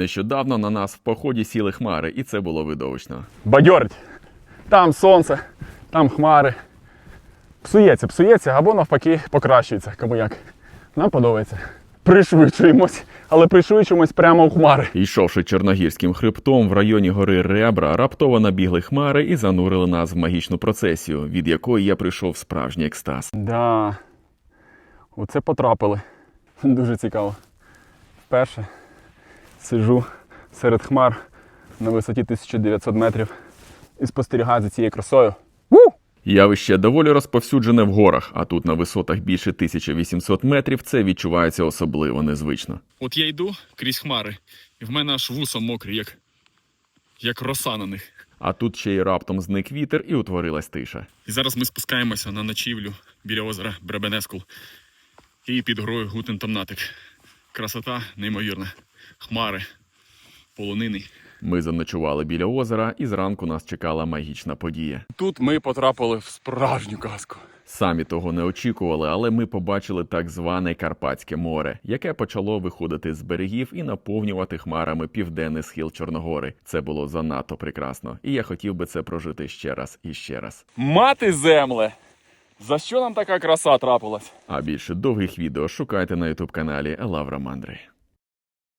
Нещодавно на нас в поході сіли хмари, і це було видовищно. Бадьорить. Там сонце, там хмари. Псується, псується або навпаки покращується, кому як. Нам подобається. Пришвидшуємось, але пришвидшуємось прямо у хмари. Йшовши чорногірським хребтом в районі гори Ребра, раптово набігли хмари і занурили нас в магічну процесію, від якої я прийшов в справжній екстаз. Да. Оце потрапили. Дуже цікаво. Вперше сиджу серед хмар на висоті 1900 метрів і спостерігаю за цією красою. Явище доволі розповсюджене в горах, а тут на висотах більше 1800 метрів це відчувається особливо незвично. От я йду крізь хмари, і в мене аж вуса мокрі, як, як роса на них. А тут ще й раптом зник вітер і утворилась тиша. І зараз ми спускаємося на ночівлю біля озера Бребенескул і під горою Гутентомнатик. Красота неймовірна. Хмари, полонини. Ми заночували біля озера, і зранку нас чекала магічна подія. Тут ми потрапили в справжню казку. Самі того не очікували, але ми побачили так зване Карпатське море, яке почало виходити з берегів і наповнювати хмарами південний схил Чорногори. Це було занадто прекрасно, і я хотів би це прожити ще раз і ще раз. Мати земле! За що нам така краса трапилась? А більше довгих відео шукайте на ютуб каналі Лавра Мандри.